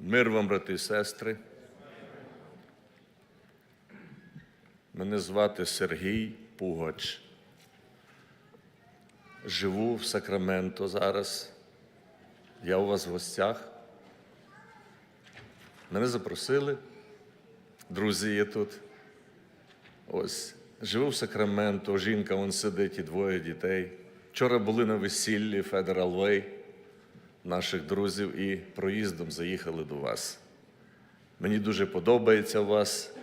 Мир вам, брати і сестри. Мене звати Сергій Пугач. Живу в Сакраменто зараз. Я у вас в гостях. Мене запросили. Друзі є тут. Ось. Живу в Сакраменто, жінка вон сидить і двоє дітей. Вчора були на весіллі Federal Way наших друзів і проїздом заїхали до вас. Мені дуже подобається у вас.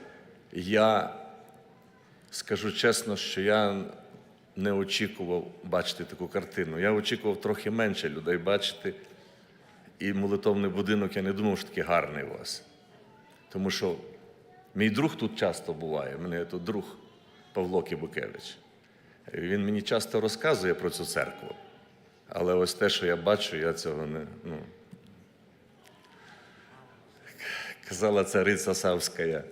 Я скажу чесно, що я не очікував бачити таку картину. Я очікував трохи менше людей бачити. І молитовний будинок я не думав, що такий гарний у вас. Тому що мій друг тут часто буває, мене тут друг Павло Кибукевич. Він мені часто розказує про цю церкву. Але ось те, що я бачу, я цього не. Ну. Казала цариця Савська,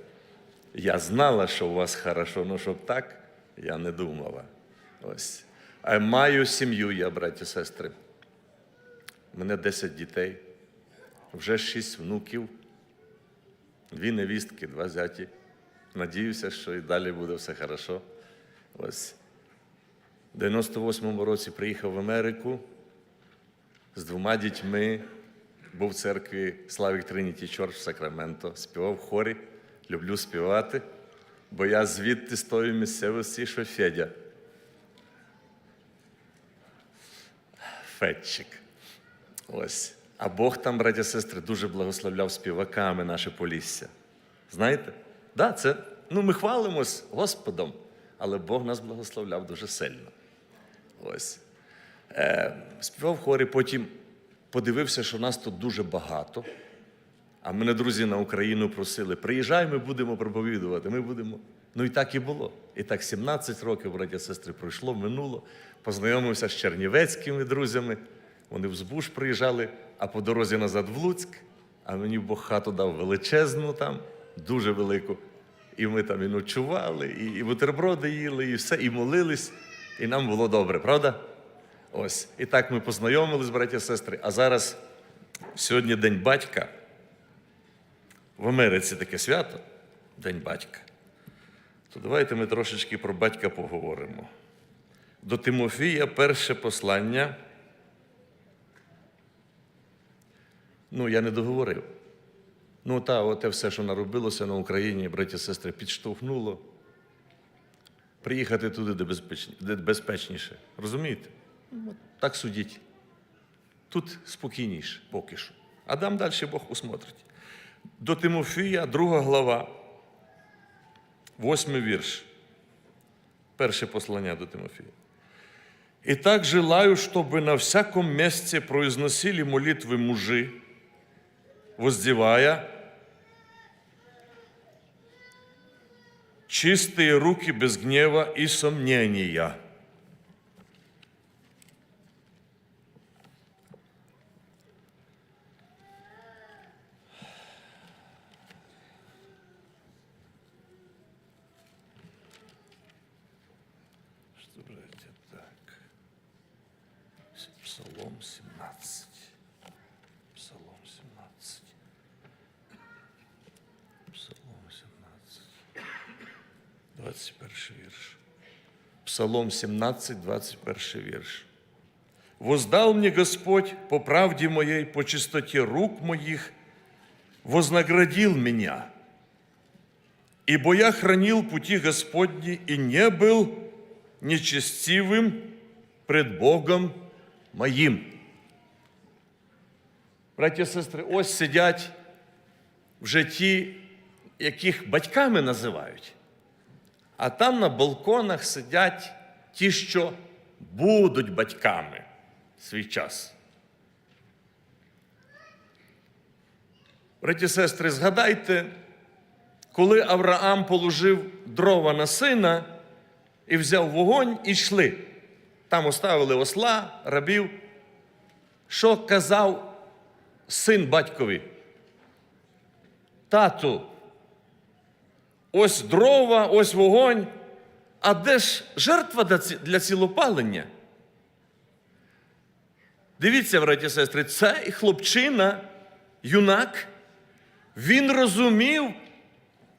я знала, що у вас хорошо, але щоб так, я не думала. Ось. А маю сім'ю, я, браті сестри. У мене 10 дітей, вже 6 внуків, дві невістки, два зяті. Надіюся, що і далі буде все хорошо. Ось. В 98-му році приїхав в Америку з двома дітьми, був в церкві Славік Трініті Чорч в Сакраменто, співав в хорі, люблю співати, бо я звідти з тої місцевості, що Федя. Федчик. Ось. А Бог там, браті і сестри, дуже благословляв співаками наше полісся. Знаєте? Да, це, ну, ми хвалимось Господом, але Бог нас благословляв дуже сильно. Ось. Е, співав хорі, потім подивився, що нас тут дуже багато. А мене друзі на Україну просили: приїжджай, ми будемо проповідувати. Ми будемо. Ну і так і було. І так 17 років, браті і сестри, пройшло, минуло. Познайомився з чернівецькими друзями. Вони в Збуш приїжджали, а по дорозі назад в Луцьк. А мені Бог хату дав величезну там, дуже велику. І ми там і ночували, і бутерброди їли, і все, і молились, і нам було добре, правда? Ось. І так ми познайомились, браті і сестри. А зараз сьогодні День батька. В Америці таке свято День батька. То давайте ми трошечки про батька поговоримо. До Тимофія перше послання. Ну, я не договорив. Ну, та, оте все, що наробилося на Україні, браті і сестри, підштовхнуло. Приїхати туди, де, безпечніше. Розумієте? Ну, от так судіть. Тут спокійніше поки що. А там далі Бог усмотрить. До Тимофія, друга глава, восьмий вірш. Перше послання до Тимофія. И так желаю, чтобы на всяком месте произносили молитвы мужи, воздевая чистые руки без гнева и сомнения. Псалом 17, 21 вірш. Воздал мне Господь по правде моей, по чистоте рук моих, вознаградил меня. Ибо я хранил пути Господни и не был нечестивым пред Богом моїм. Браті і сестри, ось сидять вже ті, яких батьками називають. А там на балконах сидять ті, що будуть батьками в свій час. Браті сестри, згадайте, коли Авраам положив дрова на сина і взяв вогонь і йшли. Там оставили осла, рабів. Що казав син батькові? Тату, ось дрова, ось вогонь. А де ж жертва для цілопалення? Дивіться, браті сестри, цей хлопчина, юнак, Він розумів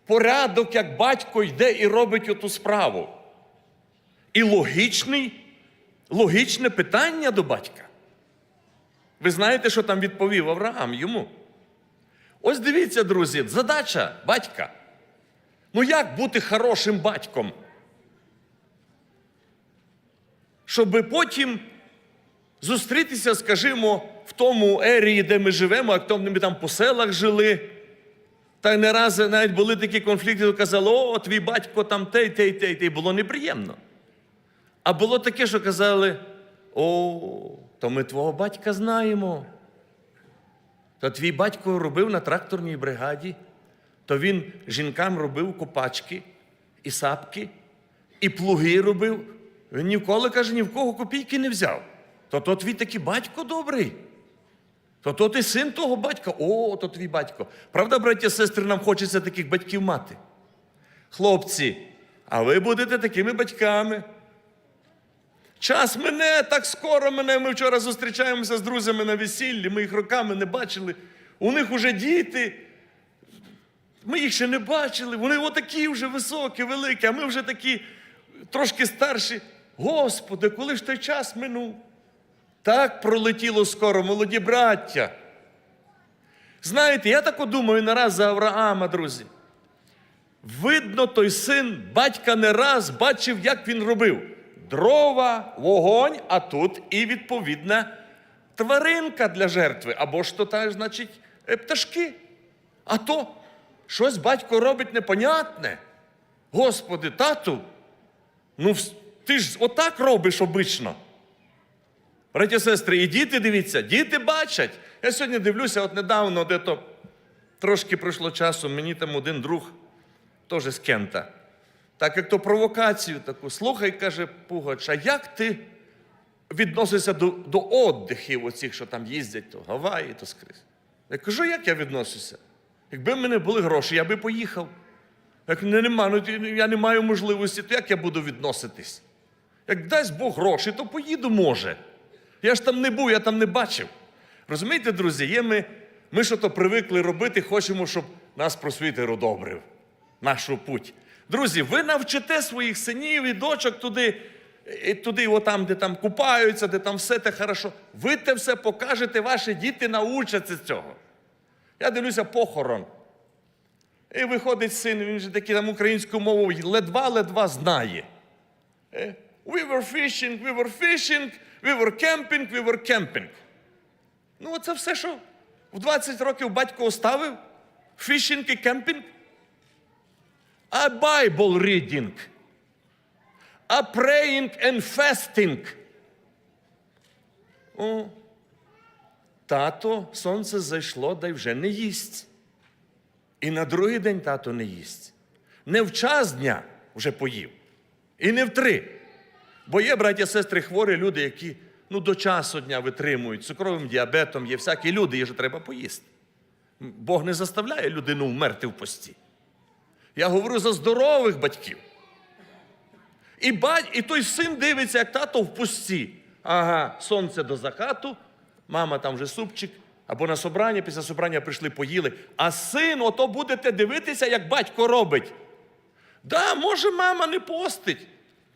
порядок, як батько йде і робить оту справу. І логічний, логічне питання до батька. Ви знаєте, що там відповів Авраам йому? Ось дивіться, друзі, задача батька. Ну як бути хорошим батьком? Щоб потім зустрітися, скажімо, в тому ерії, де ми живемо, як то ми там по селах жили. Та не раз навіть були такі конфлікти, казали, о, твій батько там те, те, те, те. Було неприємно. А було таке, що казали: о, то ми твого батька знаємо. То твій батько робив на тракторній бригаді, то він жінкам робив копачки і сапки, і плуги робив. Він ніколи, каже, ні в кого копійки не взяв. То то твій такий батько добрий. То то ти син того батька, о, то твій батько. Правда, браті і сестри, нам хочеться таких батьків мати. Хлопці, а ви будете такими батьками. Час мене так скоро мене. Ми вчора зустрічаємося з друзями на весіллі, ми їх роками не бачили. У них уже діти. Ми їх ще не бачили. Вони отакі вже високі, великі, а ми вже такі трошки старші. Господи, коли ж той час минув? Так пролетіло скоро, молоді браття. Знаєте, я так думаю нараз за Авраама, друзі. Видно, той син батька не раз бачив, як він робив. Дрова, вогонь, а тут і відповідна тваринка для жертви. Або ж то та, значить, е, пташки. А то щось батько робить непонятне. Господи, тату, ну ти ж отак робиш обично. Браті сестри, і діти дивіться, діти бачать. Я сьогодні дивлюся, от недавно, де то трошки пройшло часу, мені там один друг, теж з Кента, так як то провокацію таку, слухай, каже Пугач, а як ти відносишся до, до отдихів, оцих, що там їздять, то Гаваї, то скрізь? Я кажу, як я відношуся? Якби в мене були гроші, я би поїхав. Як не, нема, ну, я не маю можливості, то як я буду відноситись? Як дасть Бог гроші, то поїду може. Я ж там не був, я там не бачив. Розумієте, друзі, є ми, ми що то привикли робити, хочемо, щоб нас просвітер одобрив, нашу путь. Друзі, ви навчите своїх синів і дочок туди, і туди, отам, де там купаються, де там все те хорошо. Ви те все покажете, ваші діти научаться цього. Я дивлюся похорон. І виходить син, він же такий там українську мову ледва-ледва знає. Е, We were fishing, we were fishing, we were camping, we were camping. Ну, оце все, що в 20 років батько оставив. Фішинг і кемпінг. А Bible reading. А praying and fasting. О, тато, сонце зайшло, да й вже не їсть. І на другий день тато не їсть. Не в час дня вже поїв. І не в три. Бо є, браття, сестри, хворі люди, які ну, до часу дня витримують, цукровим діабетом, є всякі люди, є, що треба поїсти. Бог не заставляє людину вмерти в пості. Я говорю за здорових батьків. І, бать, і той син дивиться, як тато в пусті. Ага, сонце до закату, мама там вже супчик, або на собрання, після собрання прийшли, поїли. А син, ото будете дивитися, як батько робить. Да, може, мама не постить.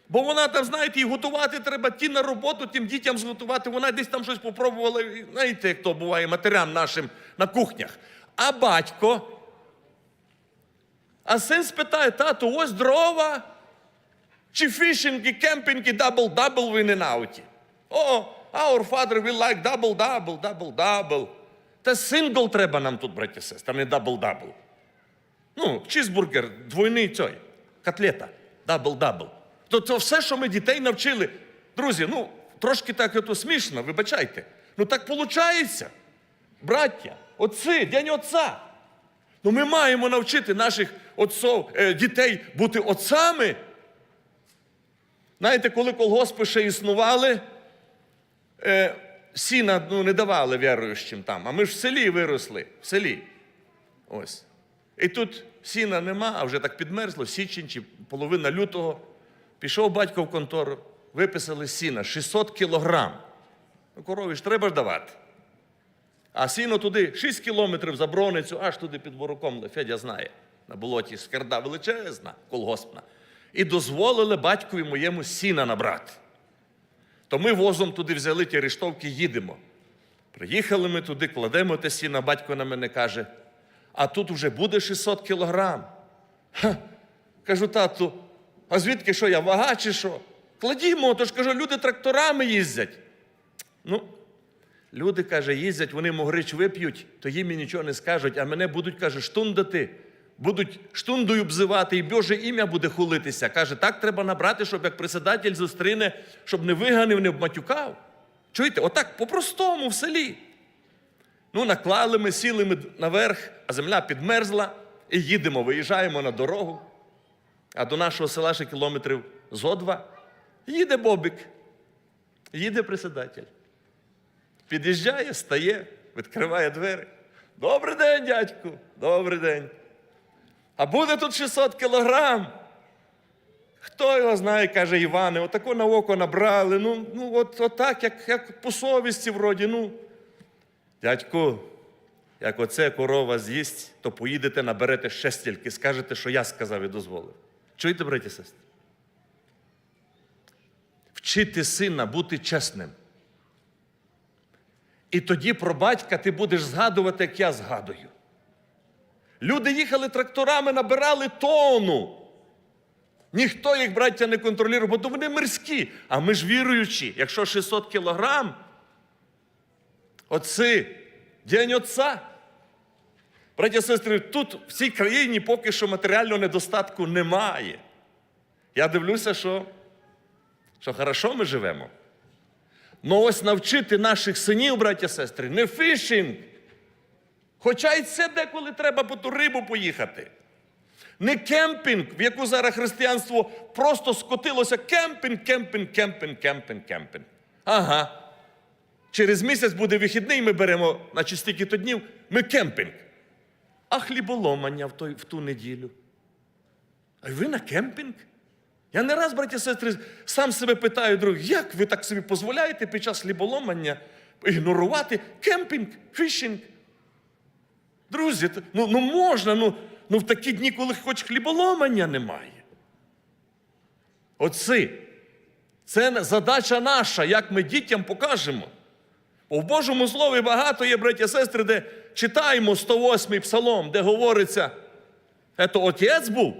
Бо вона там, знаєте, і готувати треба ті на роботу, тим дітям зготувати. Вона десь там щось попробувала. Знаєте, як то буває матерям нашим на кухнях. А батько. А син спитає, тату, ось дрова. Чи фішинг, і кемпінг, і дабл-дабл ви не науті. О, our father will like double-double, double-double. Та сингл треба нам тут, браті і сестри, не дабл-дабл. Ну, чізбургер, двойний цей, котлета, дабл-дабл. То це все, що ми дітей навчили. Друзі, ну, трошки так ото смішно, вибачайте. Ну так виходить. Браття, отці, день отця. Ну ми маємо навчити наших отцов, е, дітей бути отцами. Знаєте, коли колгоспи ще існували, е, сіна ну, не давали віруючим там, а ми ж в селі виросли, в селі. Ось. І тут сіна нема, а вже так підмерзло, січень чи половина лютого. Пішов батько в контору, виписали сіна 600 кілограм. Ну, корові ж треба ж давати. А сіно туди 6 кілометрів за броницю, аж туди під вороком, Федя знає, на болоті скарда величезна, колгоспна. І дозволили батькові моєму сіна набрати. То ми возом туди взяли ті рештовки, їдемо. Приїхали ми туди, кладемо те сіно, батько на мене каже, а тут вже буде 600 кілограм. Ха. Кажу, тату, а звідки що я, вага чи що? Кладімо, то ж кажу, люди тракторами їздять. Ну, люди, каже, їздять, вони могрич вип'ють, то їм і нічого не скажуть, а мене будуть, каже, штундати, будуть штундою бзивати, і Боже ім'я буде хулитися. Каже, так треба набрати, щоб як председатель зустріне, щоб не виганив, не обматюкав. Чуєте, отак по-простому в селі. Ну, наклали ми, сіли ми наверх, а земля підмерзла, і їдемо, виїжджаємо на дорогу. А до нашого села ще кілометрів зо два. Їде Бобик, їде председатель. Під'їжджає, стає, відкриває двері. Добрий день, дядьку, добрий день. А буде тут 600 кілограм. Хто його знає, каже Іване, отако на око набрали. Ну, ну от, от так, як, як по совісті вроді. ну. Дядьку, як оце корова з'їсть, то поїдете, наберете ще стільки, скажете, що я сказав і дозволив. Чуєте, браті сестри? Вчити сина бути чесним. І тоді про батька ти будеш згадувати, як я згадую. Люди їхали тракторами, набирали тону. Ніхто їх, браття, не контролює, бо то вони мирські. А ми ж віруючі, якщо 600 кілограм, отці, день отця. Браті і сестри, тут в цій країні поки що матеріального недостатку немає. Я дивлюся, що, що хорошо ми живемо. Ну ось навчити наших синів, браття сестри, не фішинг. Хоча й це деколи треба по ту рибу поїхати. Не кемпінг, в яку зараз християнство просто скотилося кемпінг, кемпінг, кемпінг, кемпінг, кемпінг. Ага. Через місяць буде вихідний, ми беремо на стільки-то днів, ми кемпінг. А хліболомання в, той, в ту неділю. А ви на кемпінг? Я не раз, браті сестри, сам себе питаю, друг, як ви так собі дозволяєте під час хліболомання ігнорувати кемпінг, фішинг? Друзі, ну, ну можна, ну, ну в такі дні, коли хоч хліболомання немає. Оці. Це задача наша, як ми дітям покажемо. Бо в Божому Слові багато є, браті і сестри, де читаємо 108-й псалом, де говориться, это отець був,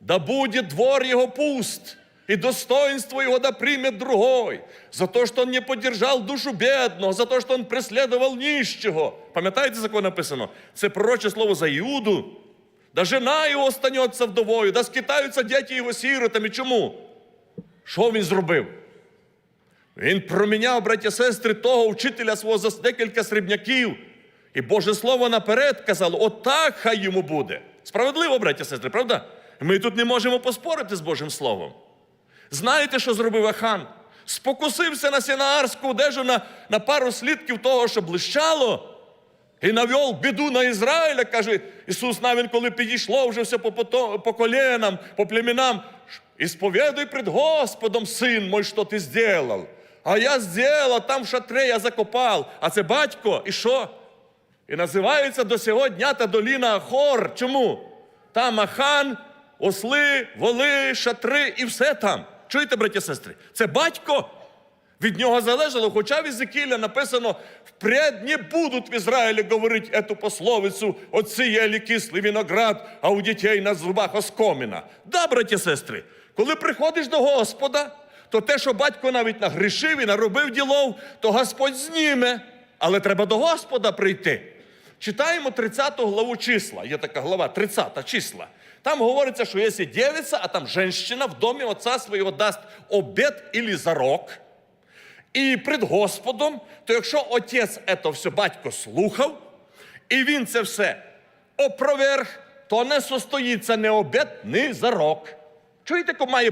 да буде двор його пуст, и достоинство его да примет другой, за то, что он не поддержал душу бедного, за то, что он преследовал нищего. Пам'ятаєте, за написано? Це пророче слово за Іуду. Да жена його останеться вдовою, да скитаються діти його сіротами. Чому? Що він зробив? Він проміняв, браття сестри, того вчителя свого за декілька срібняків. І Боже Слово наперед казало, отак хай йому буде. Справедливо, браття сестри, правда? Ми тут не можемо поспорити з Божим Словом. Знаєте, що зробив Ахан? Спокусився на сінаарську одежу на, на пару слідків того, що блищало, і навел біду на Ізраїля, каже Ісус, навіть коли підійшло вже все по, пото- по коленам, по племінам. «Исповедуй пред Господом, син мой, що ти зробив. А я зробив, там в шатре я закопав. А це батько, і що? І називається до сього дня та доліна Ахор. Чому? Там Ахан, осли, воли, шатри і все там. Чуєте, браті сестри? Це батько. Від нього залежало, хоча в Ізекіля написано, впред не будуть в Ізраїлі говорити эту пословицю, отці єлі кислий виноград, а у дітей на зубах оскоміна. Да, браті сестри, коли приходиш до Господа, то те, що батько навіть нагрішив і наробив ділов, то Господь зніме. Але треба до Господа прийти. Читаємо 30 главу числа. Є така глава, 30 числа. Там говориться, що якщо дівиця, а там женщина в домі отця свого дасть обід і зарок, і пред Господом, то якщо отець це все батько слухав, і він це все опроверг, то не состоїться ні обід, ні зарок. Чуєте, має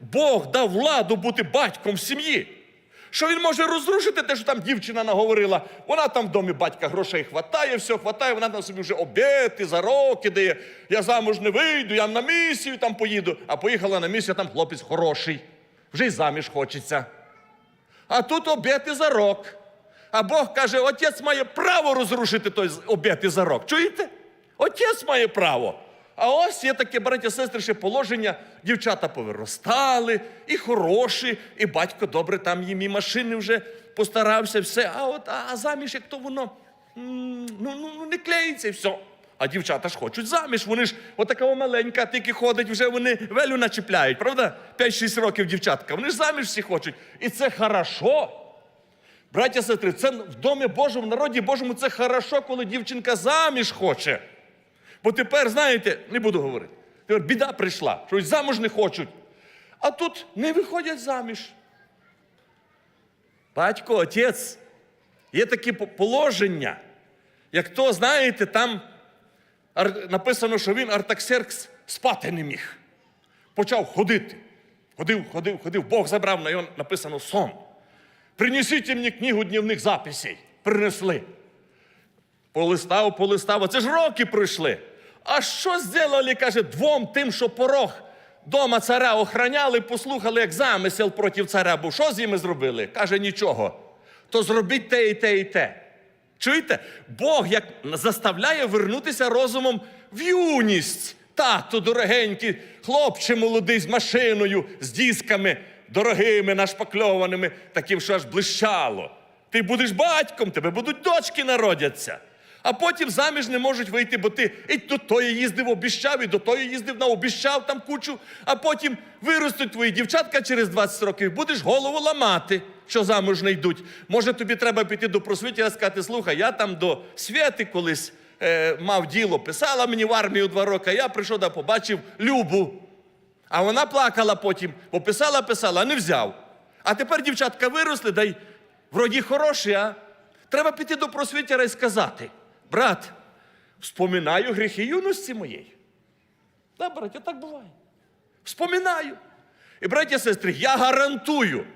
Бог дав владу бути батьком в сім'ї? Що він може розрушити те, що там дівчина наговорила. Вона там в домі батька грошей хватає, все хватає, вона там собі вже обіти, зароки дає. Я замуж не вийду, я на місію там поїду. А поїхала на місію, там хлопець хороший. Вже й заміж хочеться. А тут обід і зарок. А Бог каже, отець має право розрушити той з- обет і зарок. Чуєте? Отець має право. А ось є таке, браття, сестри, ще положення. Дівчата повиростали, і хороші, і батько добре там їм і машини вже постарався, все. А от а, а заміж, як то воно ну, ну, ну, не клеїться і все. А дівчата ж хочуть заміж. Вони ж отака маленька, тільки ходить, вже вони велю начіпляють, правда? 5-6 років дівчатка. Вони ж заміж всі хочуть. І це хорошо. Браття, сестри, це в домі Божому, в народі Божому це хорошо, коли дівчинка заміж хоче. Бо тепер, знаєте, не буду говорити. Тепер біда прийшла, що й замуж не хочуть. А тут не виходять заміж. Батько, отець, є такі положення, як то, знаєте, там написано, що він Артаксеркс спати не міг. Почав ходити. Ходив, ходив, ходив. Бог забрав на його написано сон. Принесіть мені книгу днівних записей. Принесли. Полистав, полистав. Оце ж роки пройшли. А що зробили, каже, двом тим, що порог дома царя охраняли, послухали, як замисел проти царя був. Що з ними зробили? Каже, нічого. То зробіть те і те і те. Чуєте? Бог як заставляє вернутися розумом в юність. Тато дорогенький, хлопче молодий з машиною, з дисками дорогими, нашпакльованими, таким, що аж блищало. Ти будеш батьком, тебе будуть дочки народяться. А потім заміж не можуть вийти, бо ти і до тої їздив, обіщав, і до тої їздив, на обіщав там кучу, а потім виростуть твої дівчатка через 20 років, будеш голову ламати, що замуж не йдуть. Може, тобі треба піти до просвітера і сказати, слухай, я там до святи колись е, мав діло, писала мені в армію два роки, я прийшов да побачив Любу. А вона плакала потім, бо писала, писала, а не взяв. А тепер дівчатка виросли, дай вроді хороші, а треба піти до просвітера і сказати: брат, вспоминаю гріхи юності моєї. Да, браття, так буває. Вспоминаю. І, браття сестри, я гарантую,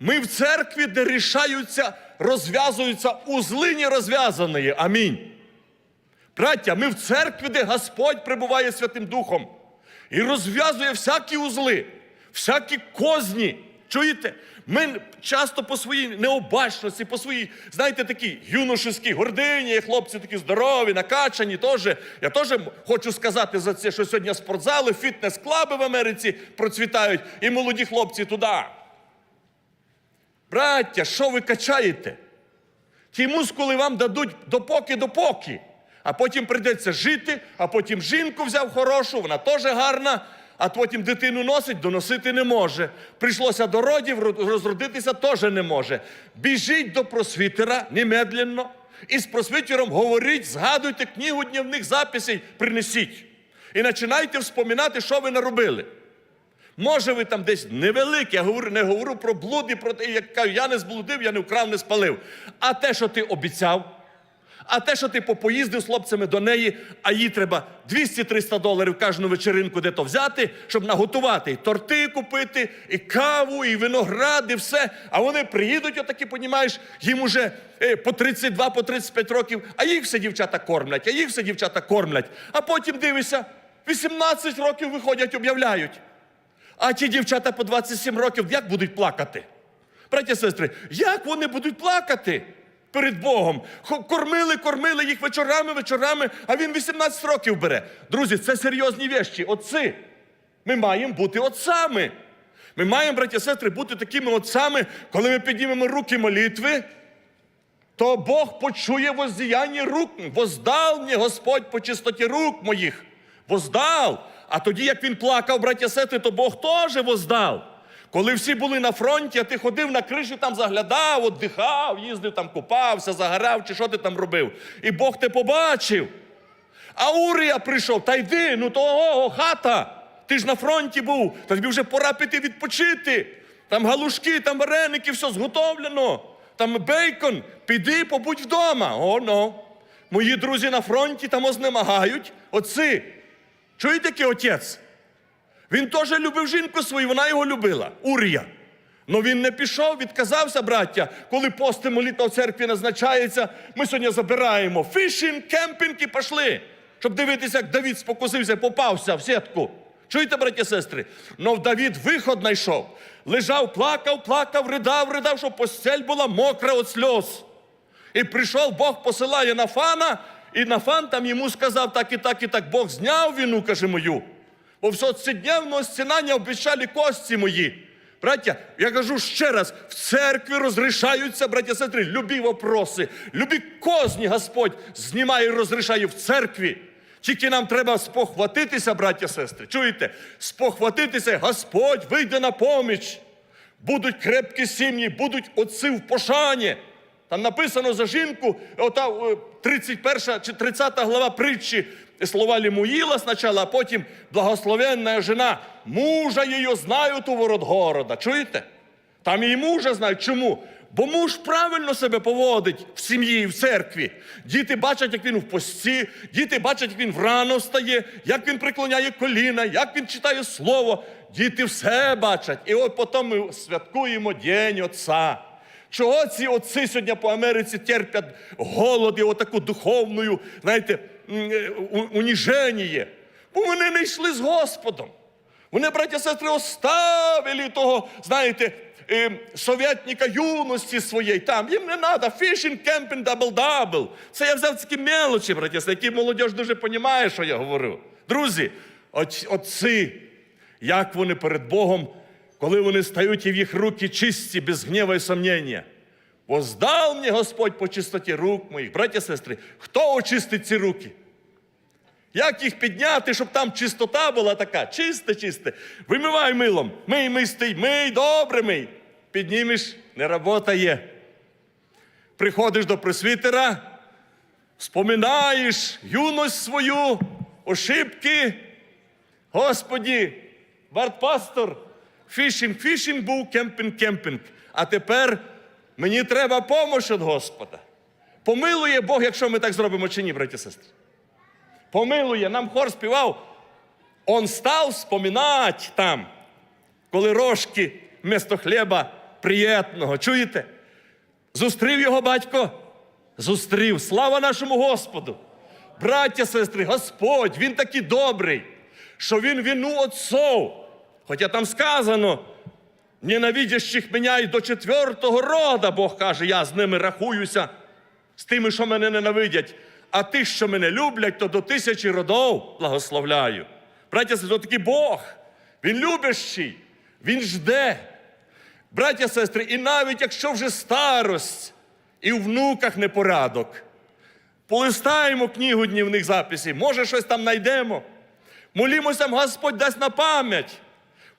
ми в церкві, де рішаються, розв'язуються узли не розв'язані. Амінь. Браття, ми в церкві, де Господь прибуває Святим Духом і розв'язує всякі узли, всякі козні. Чуєте? Ми часто по своїй необачності, по своїй, знаєте, такій юношеській гордині, хлопці такі здорові, накачані теж. Я теж хочу сказати за це, що сьогодні спортзали, фітнес-клаби в Америці процвітають, і молоді хлопці туди. Браття, що ви качаєте? Ті мускули вам дадуть допоки-допоки. А потім прийдеться жити, а потім жінку взяв хорошу, вона теж гарна, а потім дитину носить, доносити не може. Прийшлося до родів, розродитися теж не може. Біжіть до просвітера немедленно і з просвітером говоріть, згадуйте книгу днівних записей, принесіть. І починайте вспоминати, що ви наробили. Може, ви там десь невеликі, я говорю, не говорю про блуд і про те, як я не зблудив, я не вкрав, не спалив. А те, що ти обіцяв, а те, що ти попоїздив з хлопцями до неї, а їй треба 200-300 доларів кожну вечеринку де то взяти, щоб наготувати і торти купити, і каву, і виноград, і все. А вони приїдуть, отакі, понімаєш, їм уже е, по 32, по 35 років, а їх все дівчата кормлять, а їх все дівчата кормлять. А потім дивишся, 18 років виходять, об'являють. А ті дівчата по 27 років як будуть плакати? Браті і сестри, як вони будуть плакати перед Богом? Кормили, кормили їх вечорами, вечорами, а він 18 років бере. Друзі, це серйозні вещі. Отці. Ми маємо бути отцами. Ми маємо, браті і сестри, бути такими отцами, коли ми піднімемо руки молитви, то Бог почує воздіяння рук. Воздал мені Господь по чистоті рук моїх. Воздал. А тоді, як він плакав, браття сестри, то Бог теж воздав. Коли всі були на фронті, а ти ходив на криші, там заглядав, віддихав, їздив там, купався, загорав, чи що ти там робив. І Бог те побачив. А Урія прийшов, та йди, ну то ого, хата. Ти ж на фронті був, та тобі вже пора піти відпочити. Там галушки, там вареники, все зготовлено. Там бейкон. Піди, побудь вдома. О, ну. Мої друзі на фронті там ознемагають. Отці. Чуєте, який отець? Він теж любив жінку свою, вона його любила, Урія. Но він не пішов, відказався, браття. Коли пости молитва в церкві назначається, ми сьогодні забираємо фішинг, кемпінг і пішли, щоб дивитися, як Давід спокусився, попався в сітку. Чуєте, браті сестри? Но Давід виход знайшов. Лежав, плакав, плакав, ридав, ридав, щоб постель була мокра від сльоз. І прийшов, Бог посилає Нафана, і Нафан там йому сказав так і так, і так. Бог зняв вину, каже мою. Бо в соцдневного стінання обіцяли кості мої. Браття, я кажу ще раз: в церкві розрішаються, браття сестри, любі вопроси, любі козні Господь знімає і розрішає в церкві. Тільки нам треба спохватитися, браття сестри. Чуєте? Спохватитися, Господь вийде на поміч. Будуть крепкі сім'ї, будуть отці в пошані. Там написано за жінку, ота е, 31 чи 30 глава притчі, слова Лімуїла спочатку, а потім благословенна жена. Мужа її знають у ворот города. Чуєте? Там і мужа знають. Чому? Бо муж правильно себе поводить в сім'ї в церкві. Діти бачать, як він в пості, діти бачать, як він врано встає, як він преклоняє коліна, як він читає слово. Діти все бачать. І от потім ми святкуємо День Отця. Чого ці отці сьогодні по Америці терпять голод і отаку духовну, знаєте, е, уніження? Бо вони не йшли з Господом. Вони, браття сестри, оставили того, знаєте, е, совєтника юності своєї. Там їм не треба фішинг, кемпінг, дабл-дабл. Це я взяв такі мелочі, браття які молодь дуже розуміє, що я говорю. Друзі, отці, як вони перед Богом, коли вони стають і в їх руки чисті, без гнєва і сомнення. Воздав мені Господь по чистоті рук моїх. Браття сестри, хто очистить ці руки? Як їх підняти, щоб там чистота була така, чисте, чисте. Вимивай милом, мий, мистий, мий, добре мий. Піднімеш, не робота Приходиш до пресвітера, споминаєш юність свою, ошибки. Господі, вартпастор, фішинг, фішинг був, кемпінг, кемпінг. А тепер мені треба помощь від Господа. Помилує Бог, якщо ми так зробимо чи ні, браті і сестри. Помилує, нам хор співав. Он став споминать там, коли рожки вместо хліба приєтного. Чуєте? Зустрів його батько? Зустрів. Слава нашому Господу! Браття, сестри, Господь, Він такий добрий, що Він вину отцов. Хоча там сказано, ненавидящих мене і до четвертого рода, Бог каже, я з ними рахуюся, з тими, що мене ненавидять. А тих, що мене люблять, то до тисячі родов благословляю. Браття, сестри, такий Бог. Він любящий, Він жде. Браття, сестри, і навіть якщо вже старость і в внуках непорядок, полистаємо книгу днівних записів, може щось там знайдемо. Молімося, Господь дасть на пам'ять.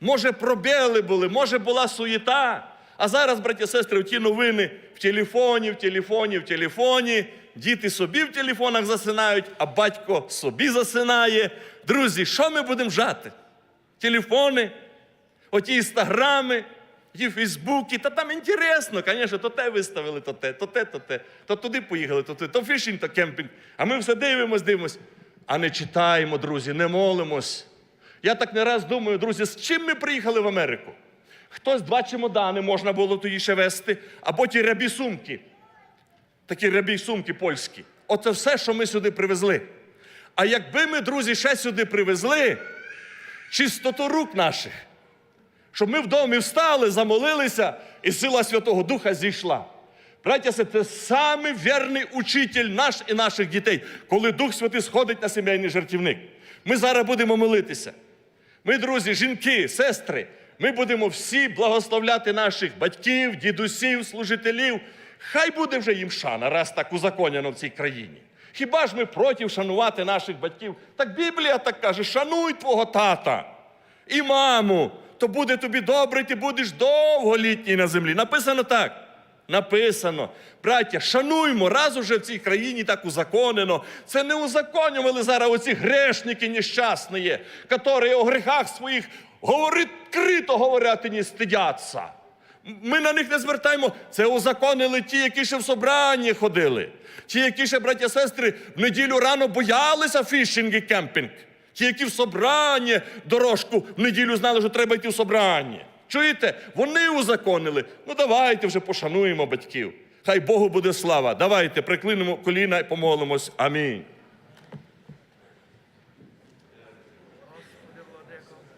Може, пробіли були, може була суєта. А зараз, браті і сестри, ті новини в телефоні, в телефоні, в телефоні. Діти собі в телефонах засинають, а батько собі засинає. Друзі, що ми будемо жати? Телефони, оті інстаграми, ті Фейсбуки, та там інтересно, звісно, то те виставили, то те, то те, то те, то туди поїхали, то туди, то фішинг, то кемпінг. А ми все дивимось, дивимось. А не читаємо, друзі, не молимось. Я так не раз думаю, друзі, з чим ми приїхали в Америку? Хтось два чемодани можна було тоді ще вести, або ті рябі сумки. Такі рябі сумки польські. Оце все, що ми сюди привезли. А якби ми, друзі, ще сюди привезли чистоту рук наших, щоб ми в домі встали, замолилися, і сила Святого Духа зійшла. Браття, це самий вірний учитель наш і наших дітей, коли Дух Святий сходить на сімейний жертівник. Ми зараз будемо молитися. Ми, друзі, жінки, сестри, ми будемо всі благословляти наших батьків, дідусів, служителів. Хай буде вже їм шана, раз так узаконено в цій країні. Хіба ж ми проти шанувати наших батьків? Так Біблія так каже: шануй твого тата і маму, то буде тобі добре, ти будеш довголітній на землі. Написано так. Написано, браття, шануймо, раз уже в цій країні так узаконено. Це не узаконювали зараз оці грешники нещасні, які о грехах своїх говорить, крито говорять і не стидяться. Ми на них не звертаємо. Це узаконили ті, які ще в собранні ходили. Ті, які ще, браття сестри, в неділю рано боялися фішинг і кемпінг. Ті, які в собранні дорожку в неділю знали, що треба йти в собранні. Чуєте? Вони узаконили. Ну давайте вже пошануємо батьків. Хай Богу буде слава. Давайте приклинемо коліна і помолимось. Амінь.